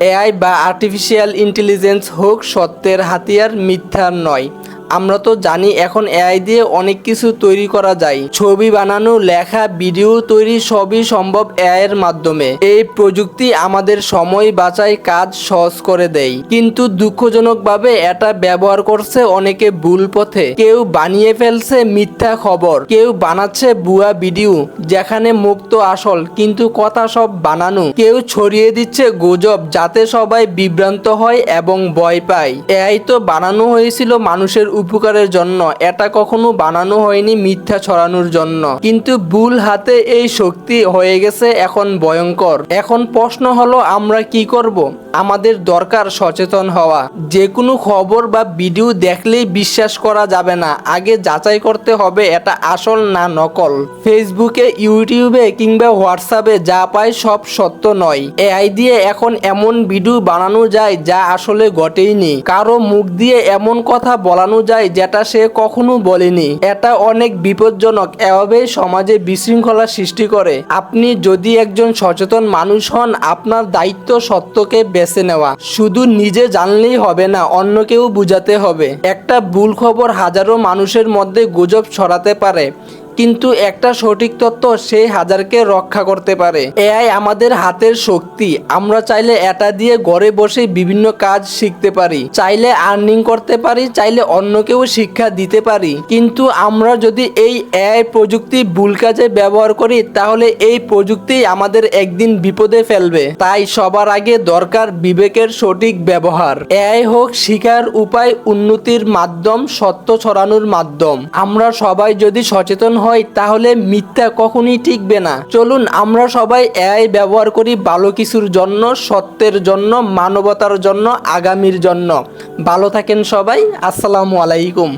AI বা artificial intelligence হোক সত্যের হাতিয়ার মিথ্যার নয়। আমরা তো জানি এখন এআই দিয়ে অনেক কিছু তৈরি করা যায়। ছবি বানানো, লেখা, ভিডিও তৈরি সবই সম্ভব এআই এর মাধ্যমে। এই প্রযুক্তি আমাদের সময় বাঁচায়, কাজ সহজ করে দেয়। কিন্তু দুঃখজনকভাবে এটা ব্যবহার করছে অনেকে ভুল পথে। কেউ বানিয়ে ফেলছে মিথ্যা খবর, কেউ বানাচ্ছে ভুয়া ভিডিও, যেখানে মুক্ত আসল, কিন্তু কথা সব বানানো। কেউ ছড়িয়ে দিচ্ছে গুজব, যাতে সবাই বিভ্রান্ত হয় এবং ভয় পায়। এআই তো বানানো হয়েছিল মানুষের উপকারের জন্য। এটা কখনো বানানো হয়নি মিথ্যা ছড়ানোর জন্য। কিন্তু ভুল হাতে এই শক্তি হয়ে গেছে এখন ভয়ঙ্কর। এখন প্রশ্ন হলো, আমরা কি করব? আমাদের দরকার সচেতন হওয়া। যে কোনো খবর বা ভিডিও দেখলেই বিশ্বাস করা যাবে না। আগে যাচাই করতে হবে এটা আসল না নকল। ফেসবুকে, ইউটিউবে কিংবা হোয়াটসঅ্যাপে যা পায় সব সত্য নয়। এআই দিয়ে এখন এমন ভিডিও বানানো যায় যা আসলে ঘটেইনি। কারও মুখ দিয়ে এমন কথা বলানো যায় যেটা সে কখনো বলেনি। এটা অনেক বিপজ্জনক। এভাবে সমাজে বিশৃঙ্খলা সৃষ্টি করে। আপনি যদি একজন সচেতন মানুষ হন, আপনার দায়িত্ব সত্যকে নেওয়া। শুধু নিজে জানলেই হবে না, অন্যকেও বুঝাতে হবে। একটা ভুল খবর হাজারো মানুষের মধ্যে গুজব ছড়াতে পারে। কিন্তু একটা সঠিক তথ্য সেই হাজারকে রক্ষা করতে পারে। এআই আমাদের হাতের শক্তি। আমরা চাইলে এটা দিয়ে ঘরে বসে বিভিন্ন কাজ শিখতে পারি। চাইলে আর্নিং করতে পারি, চাইলে অন্যকেও শিক্ষা দিতে পারি। কিন্তু আমরা যদি এই এআই প্রযুক্তি ভুল কাজে ব্যবহার করি, তাহলে এই প্রযুক্তি আমাদের একদিন বিপদে ফেলবে। তাই সবার আগে দরকার বিবেকের সঠিক ব্যবহার। এআই হোক শিকার উপায়, উন্নতির মাধ্যম, সত্য ছড়ানোর মাধ্যম। আমরা সবাই যদি সচেতন হই তাহলে মিথ্যা কখনই ঠিকবে না। চলুন, আমরা সবাই এআই ব্যবহার করি ভালো কিছুর জন্য, সত্যের জন্য, মানবতার জন্য, আগামীর জন্য। ভালো থাকেন সবাই, আসসালামু আলাইকুম।